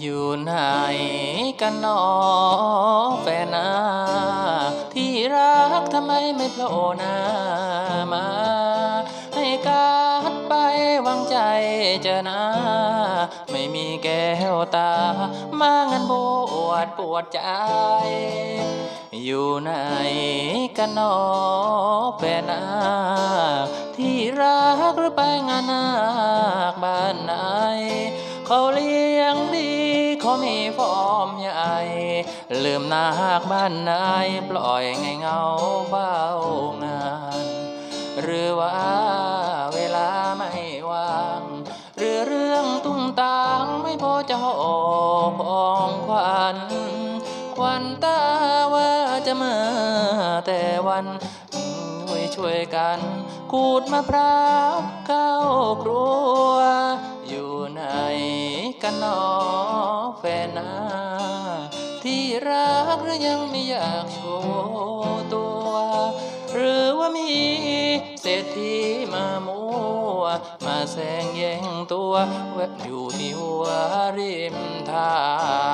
อยู่ไหนกันหนอแฟนนาที่รักทำไมไม่โผล่หน้ามา ให้การไปวางใจเจอหน้า ไม่มีแก้วตา มางันบวชปวดใจ อยู่ไหนกันหนอแฟนนาที่รักหรือไปงานนาบ้านไหนเขาเลี้ยงดี เขามีฟอมใหญ่ลืมนาคบ้านนายปล่อยไงเงาเฝ้างาน หรือว่าเวลาไม่ว่าง หรือเรื่องตุ้งตางไม่พอจะหอบองควันควันตาว่าจะเมื่อแต่วันช่วยช่วยกันขูดมะพร้าวเข้าครัว แฟนนาที่รักหรือยังไม่อยากโชว์ตัว หรือว่ามีเศรษฐีมามัว มาแซงแย่งตัวแวบอยู่ที่หัวริมทาง